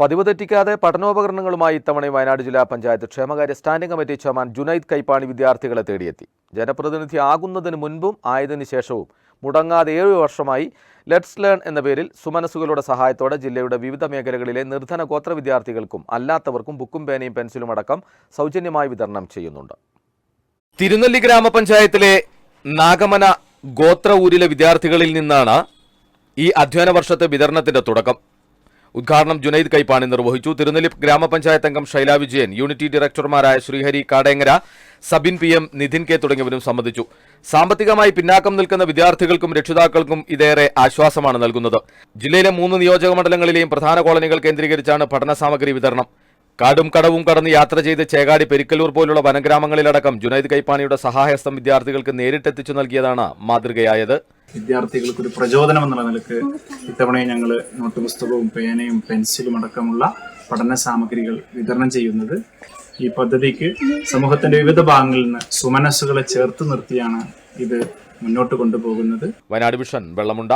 പതിവ് തെറ്റിക്കാതെ പഠനോപകരണങ്ങളുമായി ഇത്തവണ വയനാട് ജില്ലാ പഞ്ചായത്ത് ക്ഷേമകാര്യ standing committee chairman Junaid Kaippani വിദ്യാർത്ഥികളെ തേടിയെത്തി. ജനപ്രതിനിധി ആകുന്നതിന് മുൻപും ആയതിനു ശേഷവും മുടങ്ങാതെ ഏഴ് വർഷമായി ലെറ്റ്സ് ലേൺ എന്ന പേരിൽ സുമനസുകളുടെ സഹായത്തോടെ ജില്ലയുടെ വിവിധ മേഖലകളിലെ നിർധന ഗോത്ര വിദ്യാർത്ഥികൾക്കും അല്ലാത്തവർക്കും ബുക്കും പേനയും പെൻസിലും അടക്കം സൗജന്യമായി വിതരണം ചെയ്യുന്നുണ്ട്. തിരുനെല്ലി ഗ്രാമപഞ്ചായത്തിലെ നാഗമന ഗോത്ര ഊരിലെ വിദ്യാർത്ഥികളിൽ നിന്നാണ് ഈ അധ്യയന വർഷത്തെ വിതരണത്തിന്റെ തുടക്കം. ഉദ്ഘാടനം ജുനൈദ് കൈപ്പാണി നിർവഹിച്ചു. തിരുനെല്ലി ഗ്രാമപഞ്ചായത്ത് അംഗം Shaila Vijayan unity ഡയറക്ടർമാരായ Srihari Kadengara Sabin P M Nithin K തുടങ്ങിയവരും സംബന്ധിച്ചു. സാമ്പത്തികമായി പിന്നാക്കം നിൽക്കുന്ന വിദ്യാർത്ഥികൾക്കും രക്ഷിതാക്കൾക്കും ഇതേറെ ആശ്വാസമാണ് നൽകുന്നത്. ജില്ലയിലെ മൂന്ന് നിയോജക മണ്ഡലങ്ങളിലെയും പ്രധാന കോളനികൾ കേന്ദ്രീകരിച്ചാണ് പഠന സാമഗ്രി വിതരണം. കാടും കടവും കടന്ന് യാത്ര ചെയ്ത് ചേകാടി പെരിക്കല്ലൂർ പോലുള്ള വനഗ്രാമങ്ങളിലടക്കം ജുനൈദ് കൈപ്പാണിയുടെ സഹായഹസ്തം വിദ്യാർത്ഥികൾക്ക് നേരിട്ടെത്തിച്ചു നൽകിയതാണ് മാതൃകയായത്. വിദ്യാർത്ഥികൾക്ക് ഒരു പ്രചോദനം എന്നുള്ള നിലയ്ക്ക് ഇത്തവണയും ഞങ്ങൾ നോട്ട് പുസ്തകവും പേനയും പെൻസിലും അടക്കമുള്ള പഠന സാമഗ്രികൾ വിതരണം ചെയ്യുന്നത് ഈ പദ്ധതിക്ക് സമൂഹത്തിന്റെ വിവിധ ഭാഗങ്ങളിൽ നിന്ന് സുമനസ്സുകളെ ചേർത്ത് നിർത്തിയാണ് ഇത് മുന്നോട്ട് കൊണ്ടുപോകുന്നത്. വയനാട് മിഷൻ വെള്ളമുണ്ട.